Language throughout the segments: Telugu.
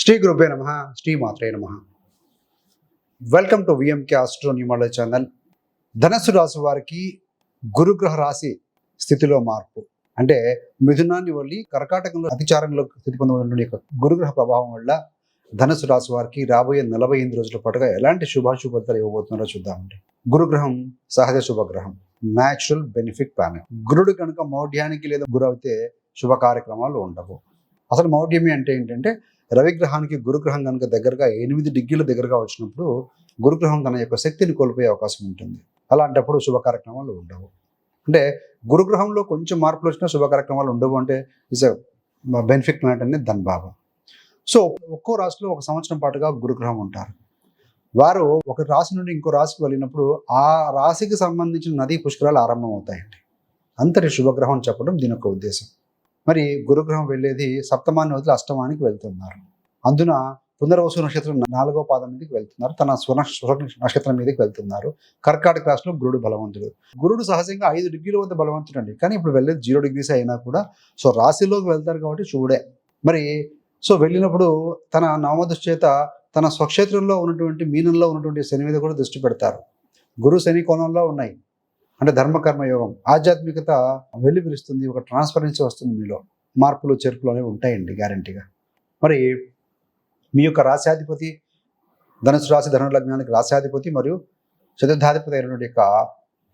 శ్రీ గురుభే నమ శ్రీ మాత్రే నమ. Welcome to V M K astro numerology channel ధనస్సు రాశి వారికి గురుగ్రహ రాశి స్థితిలో మార్పు. అంటే మిథునాన్ని వల్లి కర్కాటకంలో అతిచారంలో స్థితి పొందబడిన యొక్క గురుగ్రహ ప్రభావం వల్ల ధనస్సు రాశి వారికి రాబోయే నలభై ఎనిమిది రోజుల పాటుగా ఎలాంటి శుభాశుభతలు ఇవ్వబోతున్నారో చూద్దామండి. గురుగ్రహం సహజ శుభగ్రహం. న్యాచురల్ బెనిఫిట్ ప్లానెట్ గురుడు కనుక మౌఢ్యానికి లేదా గురవుతే శుభ కార్యక్రమాలు ఉండవు. అసలు మౌఢ్యమి అంటే ఏంటంటే రవిగ్రహానికి గురుగ్రహం కనుక దగ్గరగా ఎనిమిది డిగ్రీల దగ్గరగా వచ్చినప్పుడు గురుగ్రహం తన యొక్క శక్తిని కోల్పోయే అవకాశం ఉంటుంది. అలాంటప్పుడు శుభ కార్యక్రమాలు ఉండవు. అంటే గురుగ్రహంలో కొంచెం మార్పులు వచ్చినా శుభ కార్యక్రమాలు ఉండవు అంటే ఇస్ అ బెనిఫిట్ ప్లానెట్ అనేది దాని భావం. సో ఒక్కో రాశిలో ఒక సంవత్సరం పాటుగా గురుగ్రహం ఉంటారు. వారు ఒక రాశి నుండి ఇంకో రాశికి వెళ్ళినప్పుడు ఆ రాశికి సంబంధించిన నదీ పుష్కరాలు ఆరంభం అవుతాయండి అంతటి శుభగ్రహం చెప్పడం దీని యొక్క ఉద్దేశం. మరి గురుగ్రహం వెళ్ళేది సప్తమాన్ని వదిలి అష్టమానికి వెళ్తున్నారు. అందున పునర్వసు నక్షత్రం నాలుగో పాదం మీదకి వెళ్తున్నారు. తన స్వన స్వర నక్షత్రం మీదకి వెళ్తున్నారు. కర్కాటక రాశిలో గురుడు బలవంతుడు. గురుడు సహజంగా ఐదు డిగ్రీల వద్ద బలవంతుడు అండి కానీ ఇప్పుడు వెళ్ళేది జీరో డిగ్రీస్ అయినా కూడా సో రాశిలోకి వెళ్తారు కాబట్టి చూడే. మరి సో వెళ్ళినప్పుడు తన నవమ చేత తన స్వక్షేత్రంలో ఉన్నటువంటి మీనంలో ఉన్నటువంటి శని మీద కూడా దృష్టి పెడతారు. గురు శని కోణంలో ఉన్నాయి. అంటే ధర్మకర్మ యోగం ఆధ్యాత్మికత వెళ్ళి ఒక ట్రాన్స్పరెన్సీ వస్తుంది మీలో. మార్పులు చేర్పులు అనేవి ఉంటాయండి గ్యారంటీగా మరి మీ యొక్క రాశ్యాధిపతి ధనుసు రాశి ధను లగ్నానికి రాశ్యాధిపతి మరియు చతుర్థాధిపతి అయినటువంటి యొక్క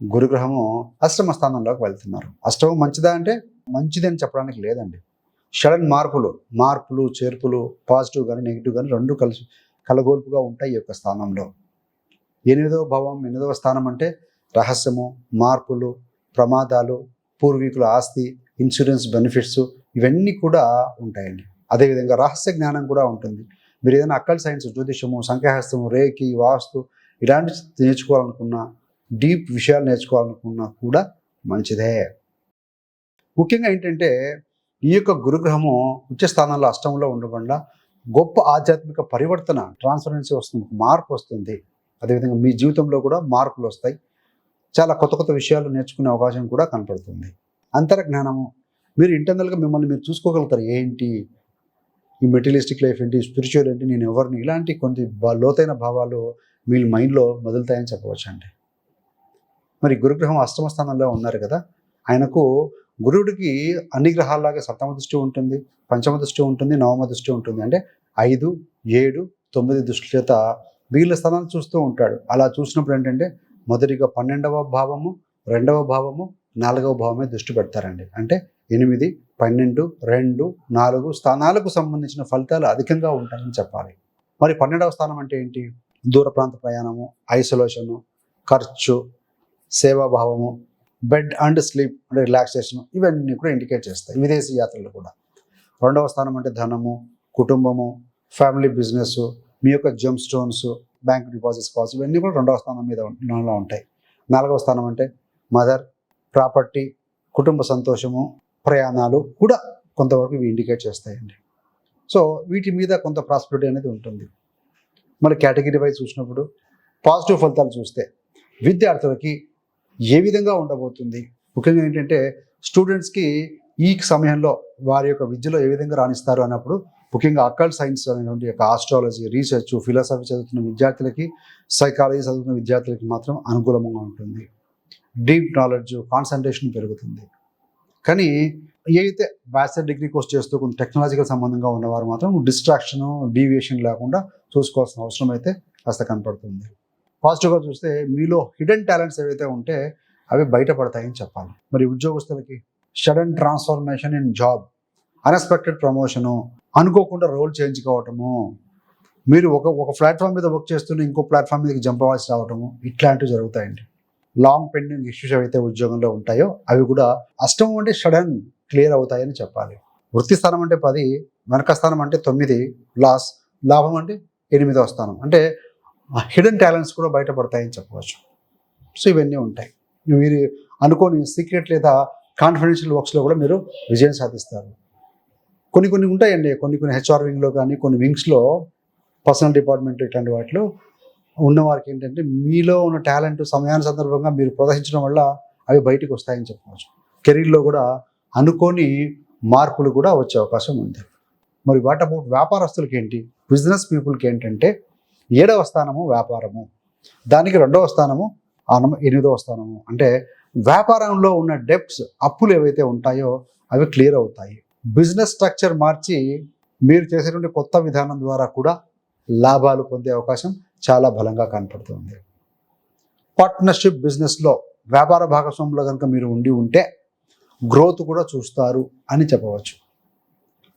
గురుగ్రహము అష్టమ స్థానంలోకి వెళ్తున్నారు. అష్టమం మంచిదా అంటే మంచిది అని చెప్పడానికి లేదండి. సడన్ మార్పులు మార్పులు చేర్పులు పాజిటివ్ కానీ నెగిటివ్ కానీ రెండు కలిసి కలగోల్పుగా ఉంటాయి ఈ యొక్క స్థానంలో. ఎనిమిదవ భావం ఎనిమిదవ స్థానం అంటే రహస్యము మార్పులు ప్రమాదాలు పూర్వీకుల ఆస్తి ఇన్సూరెన్స్ బెనిఫిట్స్ ఇవన్నీ కూడా ఉంటాయండి. అదేవిధంగా రహస్య జ్ఞానం కూడా ఉంటుంది. మీరు ఏదైనా అక్కల్ సైన్స్ జ్యోతిషము సంఖ్యాహస్తము రేకి వాస్తు ఇలాంటి నేర్చుకోవాలనుకున్నా డీప్ విషయాలు నేర్చుకోవాలనుకున్నా కూడా మంచిదే. ముఖ్యంగా ఏంటంటే ఈ యొక్క గురుగ్రహము ఉచ్చ స్థానంలో అష్టంలో ఉండకుండా గొప్ప ఆధ్యాత్మిక పరివర్తన ట్రాన్స్ఫరెన్సీ వస్తుంది మార్పు వస్తుంది. అదేవిధంగా మీ జీవితంలో కూడా మార్పులు వస్తాయి. చాలా కొత్త కొత్త విషయాలు నేర్చుకునే అవకాశం కూడా కనపడుతుంది. అంతర జ్ఞానము మీరు ఇంటర్నల్గా మిమ్మల్ని మీరు చూసుకోగలుగుతారు. ఏంటి? ఈ మెటీరియలిస్టిక్ లైఫ్ ఏంటి? స్పిరిచువల్ ఏంటి? నేను ఎవరిని? ఇలాంటి కొన్ని లోతైన భావాలు మీ మైండ్లో మొదలుతాయని చెప్పవచ్చు అండి మరి గురుగ్రహం అష్టమ స్థానంలో ఉన్నారు కదా? ఆయనకు గురుడికి అన్ని గ్రహాల్లాగా సప్తమ దృష్టి ఉంటుంది పంచమ దృష్టి ఉంటుంది నవమ దృష్టి ఉంటుంది. అంటే ఐదు ఏడు తొమ్మిది దృష్టి చేత వీళ్ళ స్థానాలు చూస్తూ ఉంటాడు. అలా చూసినప్పుడు ఏంటంటే మొదటిగా పన్నెండవ భావము రెండవ భావము నాలుగవ భావమే దృష్టి పెడతారండి. అంటే ఎనిమిది పన్నెండు రెండు నాలుగు స్థానాలకు సంబంధించిన ఫలితాలు అధికంగా ఉంటాయని చెప్పాలి. మరి పన్నెండవ స్థానం అంటే ఏంటి? దూర ప్రాంత ప్రయాణము ఐసోలేషను ఖర్చు సేవాభావము బెడ్ అండ్ స్లీప్ అంటే రిలాక్సేషన్ ఇవన్నీ కూడా ఇండికేట్ చేస్తాయి విదేశీ యాత్రలు కూడా. రెండవ స్థానం అంటే ధనము కుటుంబము ఫ్యామిలీ బిజినెస్ మీ యొక్క జమ్ స్టోన్స్ బ్యాంక్ డిపాజిట్స్ కావచ్చు ఇవన్నీ కూడా రెండవ స్థానం మీద లో ఉంటాయి. నాలుగవ స్థానం అంటే మదర్ ప్రాపర్టీ కుటుంబ సంతోషము ప్రయాణాలు కూడా కొంతవరకు ఇవి ఇండికేట్ చేస్తాయండి. సో వీటి మీద కొంత ప్రాస్పెరిటీ అనేది ఉంటుంది. మరి కేటగిరీ వైజ్ చూసినప్పుడు పాజిటివ్ ఫలితాలు చూస్తే విద్యార్థులకి ఏ విధంగా ఉండబోతుంది? ముఖ్యంగా ఏంటంటే స్టూడెంట్స్కి ఈ సమయంలో వారి యొక్క విద్యలో ఏ విధంగా రాణిస్తారు అన్నప్పుడు ముఖ్యంగా అక్కల్ సైన్స్ అనేటువంటి యొక్క ఆస్ట్రాలజీ రీసెర్చ్ ఫిలాసఫీ చదువుతున్న విద్యార్థులకి సైకాలజీ చదువుతున్న విద్యార్థులకి మాత్రం అనుకూలంగా ఉంటుంది. డీప్ నాలెడ్జ్ కాన్సన్ట్రేషన్ పెరుగుతుంది. కానీ ఏదైతే బ్యాచిలర్ డిగ్రీ కోర్స్ చేస్తూ కొంత టెక్నాలజికల్ సంబంధంగా ఉన్నవారు మాత్రం డిస్ట్రాక్షన్ డీవియేషన్ లేకుండా చూసుకోవాల్సిన అవసరం అయితే కాస్త కనపడుతుంది. పాజిటివ్గా చూస్తే మీలో హిడెన్ టాలెంట్స్ ఏవైతే ఉంటే అవి బయటపడతాయని చెప్పాలి. మరి ఉద్యోగస్తులకి sudden transformation in job unexpected promotion అనుకోకుండా రోల్ చేంజ్ కావటము. మీరు ఒక ఒక ప్లాట్ఫామ్ మీద వర్క్ చేస్తున్న ఇంకో ప్లాట్ఫామ్ మీదకి జంప్ అవ్వాల్సి రావటము. ఇట్లాంటివి జరుగుతాయండి. లాంగ్ పెండింగ్ ఇష్యూస్ ఏవైతే ఉద్యోగంలో ఉంటాయో అవి కూడా అష్టమం అంటే సడన్ క్లియర్ అవుతాయని చెప్పాలి. వృత్తి స్థానం అంటే పది వెనక స్థానం అంటే తొమ్మిది లాస్ లాభం అంటే ఎనిమిదవ స్థానం. అంటే హిడెన్ టాలెంట్స్ కూడా బయటపడతాయని చెప్పవచ్చు. సో ఇవన్నీ ఉంటాయి. మీరు అనుకోని సీక్రెట్ లేదా కాన్ఫిడెన్షియల్ వర్క్స్లో కూడా మీరు విజయం సాధిస్తారు. కొన్ని కొన్ని ఉంటాయండి. కొన్ని కొన్ని హెచ్ఆర్ వింగ్లో కానీ కొన్ని వింగ్స్లో పర్సనల్ డిపార్ట్మెంట్ ఇట్లాంటి వాటిలో ఉన్న వారికి ఏంటంటే మీలో ఉన్న టాలెంట్ సమయాన్ని సందర్భంగా మీరు ప్రదర్శించడం వల్ల అవి బయటకు వస్తాయని చెప్పవచ్చు. కెరీర్లో కూడా అనుకోని మార్పులు కూడా వచ్చే అవకాశం ఉంది. మరి వాట్ అబౌట్ వ్యాపారస్తులకి ఏంటి? బిజినెస్ పీపుల్కి ఏంటంటే ఏడవ స్థానము వ్యాపారము. దానికి రెండవ స్థానము ఎనిమిదవ స్థానము. అంటే వ్యాపారంలో ఉన్న డెప్స్ అప్పులు ఏవైతే ఉంటాయో అవి క్లియర్ అవుతాయి. బిజినెస్ స్ట్రక్చర్ మార్చి మీరు చేసేటువంటి కొత్త విధానం ద్వారా కూడా లాభాలు పొందే అవకాశం చాలా బలంగా కనపడుతుంది. పార్ట్నర్షిప్ బిజినెస్లో వ్యాపార భాగస్వాములో కనుక మీరు ఉండి ఉంటే గ్రోత్ కూడా చూస్తారు అని చెప్పవచ్చు.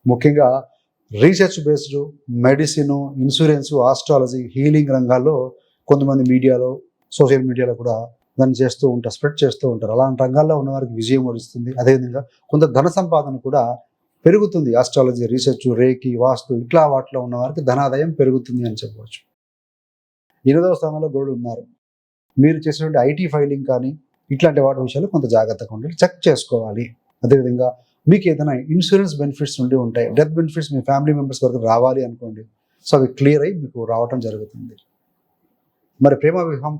ముఖ్యంగా research based medicine insurance astrology healing రంగాల్లో కొంతమంది మీడియాలో సోషల్ మీడియాలో కూడా దాన్ని చేస్తూ ఉంటారు స్ప్రెడ్ చేస్తూ ఉంటారు. అలాంటి రంగాల్లో ఉన్న వారికి విజయం వరిస్తుంది. అదేవిధంగా కొంత ధన సంపాదన కూడా పెరుగుతుంది. ఆస్ట్రాలజీ రీసెర్చ్ రేకి వాస్తు ఇట్లా వాటిలో ఉన్న వారికి ధనాదాయం పెరుగుతుంది అని చెప్పవచ్చు. ఎనిమిదవ స్థానంలో గోల్డ్ ఉన్నారు. మీరు చేసినటువంటి ఐటీ ఫైలింగ్ కానీ ఇట్లాంటి వాటి విషయాలు కొంత జాగ్రత్తగా ఉండాలి. చెక్ చేసుకోవాలి. అదేవిధంగా మీకు ఏదైనా ఇన్సూరెన్స్ బెనిఫిట్స్ ఉండి ఉంటాయి. డెత్ బెనిఫిట్స్ మీ ఫ్యామిలీ మెంబర్స్ వరకు రావాలి అనుకోండి. సో అవి క్లియర్ అయ్యి మీకు రావటం జరుగుతుంది. మరి ప్రేమ వివాహం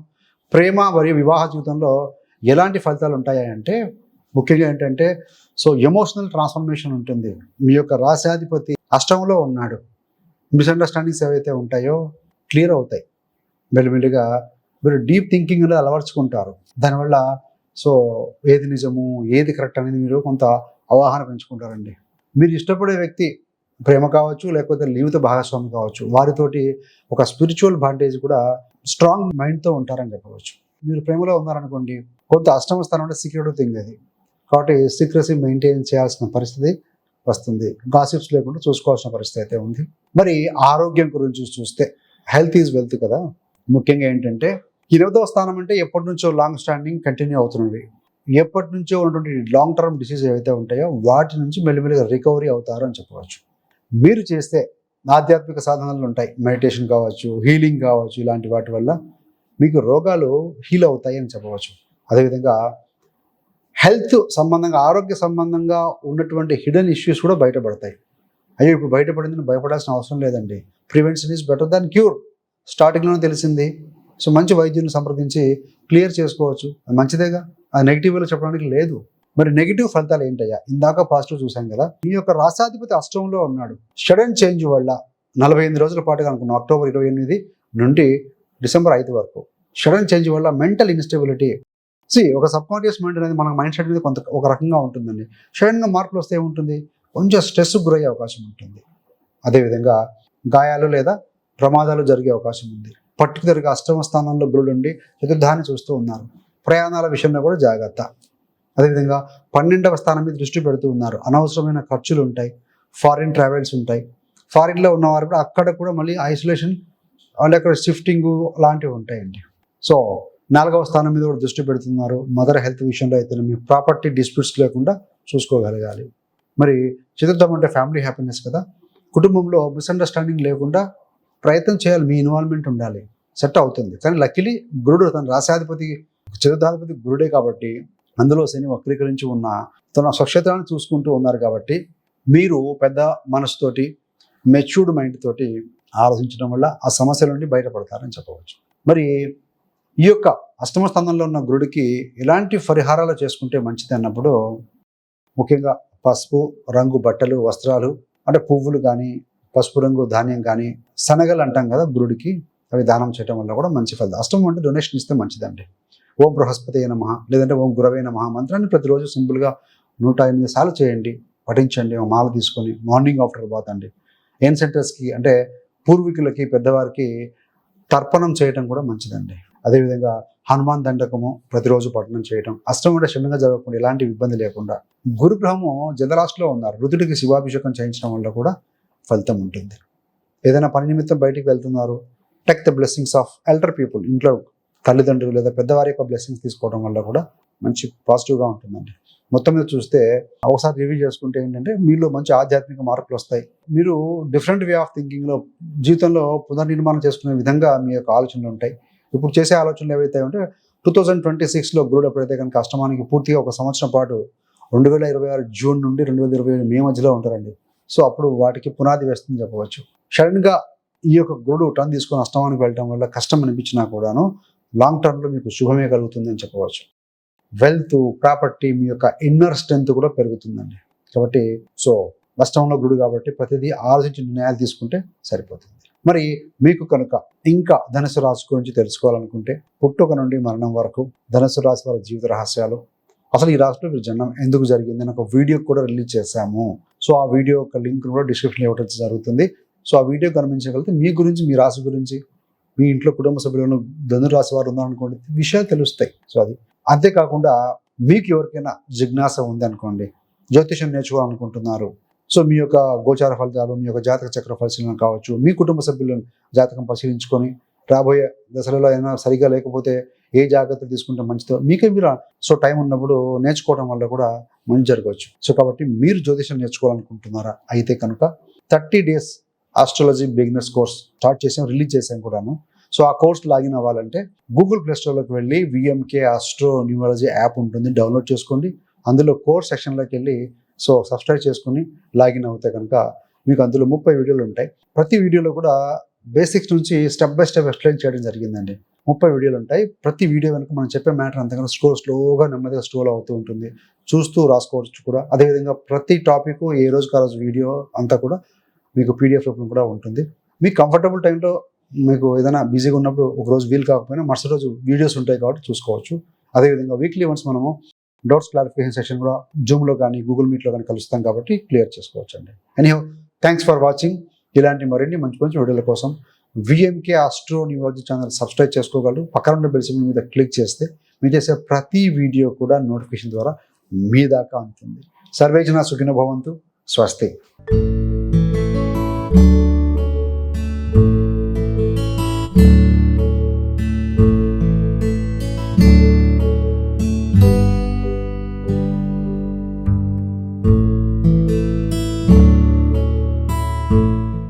ప్రేమ మరియు వివాహ జీవితంలో ఎలాంటి ఫలితాలు ఉంటాయంటే ముఖ్యంగా ఏంటంటే సో ఎమోషనల్ ట్రాన్స్ఫర్మేషన్ ఉంటుంది. మీ యొక్క రాశాధిపతి అష్టంలో ఉన్నాడు. మిస్అండర్స్టాండింగ్స్ ఏవైతే ఉంటాయో క్లియర్ అవుతాయి. మెల్లిమెల్లిగా మీరు డీప్ థింకింగ్లో అలవర్చుకుంటారు. దానివల్ల సో ఏది నిజము ఏది కరెక్ట్ అనేది మీరు కొంత అవగాహన పెంచుకుంటారండి. మీరు ఇష్టపడే వ్యక్తి ప్రేమ కావచ్చు లేకపోతే లీవిత భాగస్వామి కావచ్చు వారితోటి ఒక స్పిరిచువల్ బాండేజ్ కూడా స్ట్రాంగ్ మైండ్తో ఉంటారని చెప్పవచ్చు. మీరు ప్రేమలో ఉన్నారనుకోండి కొంత అష్టమ స్థానం అంటే సీక్రెట్ థింగ్ అది. కాబట్టి సీక్రసీ మెయింటైన్ చేయాల్సిన పరిస్థితి వస్తుంది. గాసిప్స్ లేకుండా చూసుకోవాల్సిన పరిస్థితి అయితే ఉంది. మరి ఆరోగ్యం గురించి చూస్తే హెల్త్ ఈజ్ వెల్త్ కదా. ముఖ్యంగా ఏంటంటే ఇరవదవ స్థానం అంటే ఎప్పటి నుంచో లాంగ్ స్టాండింగ్ కంటిన్యూ అవుతున్నవి ఎప్పటి నుంచో ఉన్నటువంటి లాంగ్ టర్మ్ డిసీజ్ ఏవైతే ఉంటాయో వాటి నుంచి మెల్లిమెల్లిగా రికవరీ అవుతారు అని చెప్పవచ్చు. మీరు చేస్తే ఆధ్యాత్మిక సాధనలు ఉంటాయి. మెడిటేషన్ కావచ్చు హీలింగ్ కావచ్చు ఇలాంటి వాటి వల్ల మీకు రోగాలు హీల్ అవుతాయి అని చెప్పవచ్చు. అదేవిధంగా హెల్త్ సంబంధంగా ఆరోగ్య సంబంధంగా ఉన్నటువంటి హిడెన్ ఇష్యూస్ కూడా బయటపడతాయి. అయ్యో ఇప్పుడు బయటపడిందని భయపడాల్సిన అవసరం లేదండి. Prevention is better than cure. స్టార్టింగ్లోనే తెలిసింది. సో మంచి వైద్యుని సంప్రదించి క్లియర్ చేసుకోవచ్చు. అది మంచిదేగా? అది నెగిటివ్లో చెప్పడానికి లేదు. మరి నెగిటివ్ ఫలితాలు ఏంటయ్యా? ఇందాక పాజిటివ్ చూసాం కదా. మీ యొక్క రాష్ట్రాధిపతి అష్టంలో ఉన్నాడు. సడన్ చేంజ్ వల్ల నలభై ఎనిమిది రోజుల పాటుగా అనుకున్నాం. అక్టోబర్ ఇరవై ఎనిమిది నుండి డిసెంబర్ ఐదు వరకు. సడన్ చేంజ్ వల్ల మెంటల్ ఇన్స్టెబిలిటీ సి ఒక సబ్ కాన్షియస్ మైండ్ అనేది మన మైండ్ సెట్ మీద కొంత ఒక రకంగా ఉంటుందండి. షడన్గా మార్పులు వస్తే ఏముంటుంది? కొంచెం స్ట్రెస్ గురయ్యే అవకాశం ఉంటుంది. అదేవిధంగా గాయాలు లేదా ప్రమాదాలు జరిగే అవకాశం ఉంది. పర్టికులర్గా అష్టమ స్థానంలో గురుడుండి చతుర్థాన్ని చూస్తూ ఉన్నారు. ప్రయాణాల విషయంలో కూడా జాగ్రత్త. అదేవిధంగా పన్నెండవ స్థానం మీద దృష్టి పెడుతూ ఉన్నారు. అనవసరమైన ఖర్చులు ఉంటాయి. ఫారిన్ ట్రావెల్స్ ఉంటాయి. ఫారిన్లో ఉన్నవారు కూడా అక్కడ కూడా మళ్ళీ ఐసోలేషన్ వాళ్ళు అక్కడ షిఫ్టింగ్ లాంటివి ఉంటాయండి. సో నాలుగవ స్థానం మీద కూడా దృష్టి పెడుతున్నారు. మదర్ హెల్త్ విషయంలో అయితే మీ ప్రాపర్టీ డిస్ప్యూట్స్ లేకుండా చూసుకోగలగాలి. మరి చతుర్థం అంటే ఫ్యామిలీ హ్యాపీనెస్ కదా. కుటుంబంలో మిస్అండర్స్టాండింగ్ లేకుండా ప్రయత్నం చేయాలి. మీ ఇన్వాల్వ్మెంట్ ఉండాలి. సెట్ అవుతుంది. కానీ లక్కీలీ గురుడు తన రాశాధిపతి చతుర్థాధిపతి గురుడే కాబట్టి అందులో శని వక్రీకరించి ఉన్న తన స్వచ్ఛతను చూసుకుంటూ ఉన్నారు కాబట్టి మీరు పెద్ద మనసుతోటి మెచ్యూర్డ్ మైండ్ తోటి ఆలోచించడం వల్ల ఆ సమస్యల నుండి బయటపడతారని చెప్పవచ్చు. మరి ఈ యొక్క అష్టమ స్థానంలో ఉన్న గురుడికి ఎలాంటి పరిహారాలు చేసుకుంటే మంచిది అన్నప్పుడు ముఖ్యంగా పసుపు రంగు బట్టలు వస్త్రాలు అంటే పువ్వులు కానీ పసుపు రంగు ధాన్యం కానీ శనగలు అంటాం కదా గురుడికి అవి దానం చేయడం వల్ల కూడా మంచి ఫలితం. అష్టమం అంటే డొనేషన్ ఇస్తే మంచిదండి. ఓం బృహస్పతి అయిన మహా లేదంటే ఓం గురవైన మహా మంత్రాన్ని ప్రతిరోజు సింపుల్గా నూట ఎనిమిది సార్లు చేయండి పఠించండి ఓ మాల తీసుకొని మార్నింగ్ ఆఫ్టర్ బాత్ అండి. ఏన్సెంటర్స్కి అంటే పూర్వీకులకి పెద్దవారికి తర్పణం చేయడం కూడా మంచిదండి. అదేవిధంగా హనుమాన్ దండకము ప్రతిరోజు పఠనం చేయటం అష్టం అంటే క్షుణ్ణంగా జరగకుండా ఎలాంటి ఇబ్బంది లేకుండా గురుగ్రహము జలరాశిలో ఉన్నారు రుదుడికి శివాభిషేకం చేయించడం వల్ల కూడా ఫలితం ఉంటుంది. ఏదైనా పని నిమిత్తం బయటికి వెళ్తున్నారు take the blessings of elder people ఇంట్లో తల్లిదండ్రులు లేదా పెద్దవారి యొక్క బ్లెస్సింగ్స్ తీసుకోవడం వల్ల కూడా మంచి పాజిటివ్గా ఉంటుందండి. మొత్తం మీద చూస్తే ఒకసారి రివ్యూ చేసుకుంటే ఏంటంటే మీలో మంచి ఆధ్యాత్మిక మార్పులు వస్తాయి. మీరు డిఫరెంట్ వే ఆఫ్ థింకింగ్లో జీవితంలో పునర్నిర్మాణం చేసుకునే విధంగా మీ యొక్క ఆలోచనలు ఉంటాయి. ఇప్పుడు చేసే ఆలోచనలు ఏవైతే ఉంటే టూ థౌజండ్ ట్వంటీ సిక్స్లో గ్రూడ్ ఎప్పుడైతే కనుక అష్టమానికి పూర్తిగా ఒక సంవత్సరం పాటు రెండు వేల ఇరవై ఆరు జూన్ నుండి రెండు వేల ఇరవై ఏడు మే మధ్యలో ఉంటారండి. సో అప్పుడు వాటికి పునాది వేస్తుందని చెప్పవచ్చు. సడన్గా ఈ యొక్క గురుడు టర్న్ తీసుకొని అష్టమానికి వెళ్ళడం వల్ల కష్టం అనిపించినా కూడాను లాంగ్ టర్మ్లో మీకు శుభమే కలుగుతుంది అని చెప్పవచ్చు. వెల్త్ ప్రాపర్టీ మీ యొక్క ఇన్నర్ స్ట్రెంత్ కూడా పెరుగుతుందండి. కాబట్టి సో అష్టంలో గురుడు కాబట్టి ప్రతిదీ ఆలోచించి నిర్ణయాలు తీసుకుంటే సరిపోతుంది. మరి మీకు కనుక ఇంకా ధనుసు రాశి గురించి తెలుసుకోవాలనుకుంటే పుట్టుక నుండి మరణం వరకు ధనుసు రాశి వారి జీవిత రహస్యాలు అసలు ఈ రాశిలో మీరు జన్మం ఎందుకు జరిగింది అని ఒక వీడియో కూడా రిలీజ్ చేశాము. సో ఆ వీడియో యొక్క లింక్ కూడా డిస్క్రిప్షన్ ఇవ్వడం జరుగుతుంది. సో ఆ వీడియో కనిపించగలిగితే మీ గురించి మీ రాశి గురించి మీ ఇంట్లో కుటుంబ సభ్యులను ధనురాశి వారు ఉన్నారనుకోండి విషయాలు తెలుస్తాయి. సో అది అంతేకాకుండా మీకు ఎవరికైనా జిజ్ఞాస ఉంది అనుకోండి జ్యోతిషం నేర్చుకోవాలనుకుంటున్నారు సో మీ యొక్క గోచార ఫలితాలు మీ యొక్క జాతక చక్ర పరిశీలన కావచ్చు మీ కుటుంబ సభ్యులను జాతకం పరిశీలించుకొని రాబోయే దశలలో అయినా సరిగా లేకపోతే ఏ జాగ్రత్తలు తీసుకుంటే మంచిదో మీకే మీరు సో టైం ఉన్నప్పుడు నేర్చుకోవడం వల్ల కూడా మంచి జరగవచ్చు. సో కాబట్టి మీరు జ్యోతిషం నేర్చుకోవాలనుకుంటున్నారా? అయితే కనుక thirty days astrology beginners course start చేసాం రిలీజ్ చేసాం కూడాను. సో ఆ కోర్స్ లాగిన్ అవ్వాలంటే గూగుల్ ప్లే స్టోర్లోకి వెళ్ళి V M K astro numerology app ఉంటుంది డౌన్లోడ్ చేసుకోండి. అందులో కోర్స్ సెక్షన్లోకి వెళ్ళి సో సబ్స్క్రైబ్ చేసుకుని లాగిన్ అవుతే కనుక మీకు అందులో ముప్పై వీడియోలు ఉంటాయి. ప్రతి వీడియోలో కూడా బేసిక్స్ నుంచి స్టెప్ బై స్టెప్ ఎక్స్ప్లెయిన్ చేయడం జరిగిందండి. ముప్పై వీడియోలు ఉంటాయి. ప్రతి వీడియో వెనుక మనం చెప్పే మ్యాటర్ అంతకన్నా స్లో స్లోగా నెమ్మదిగా స్టోల్ అవుతూ ఉంటుంది. చూస్తూ రాసుకోవచ్చు కూడా. అదేవిధంగా ప్రతి టాపిక్ ఏ రోజు ఆ రోజు వీడియో అంతా కూడా మీకు పీడిఎఫ్ రూపంలో కూడా ఉంటుంది. మీకు కంఫర్టబుల్ టైంలో మీకు ఏదైనా బిజీగా ఉన్నప్పుడు ఒక రోజు వీలు కాకపోయినా మరుసటి రోజు వీడియోస్ ఉంటాయి కాబట్టి చూసుకోవచ్చు. అదేవిధంగా వీక్లీ వన్స్ మనము డౌట్స్ క్లారిఫికేషన్ సెషన్ కూడా జూమ్లో కానీ గూగుల్ మీట్లో కానీ కలుస్తాం కాబట్టి క్లియర్ చేసుకోవచ్చు అండి ఎనీహో థ్యాంక్స్ ఫర్ వాచింగ్ ఇలాంటి మరిన్ని మంచి మంచి వీడియోల కోసం V M K astro numerology channel subscribe చేసుకోగలరు. పక్కన ఉన్న బెల్ సింబల్ మీద క్లిక్ చేస్తే మీరు చేసే ప్రతి వీడియో కూడా నోటిఫికేషన్ ద్వారా మీ దాకా అందుతుంది సర్వేజన సుఖిన భవంతు. స్వస్తి.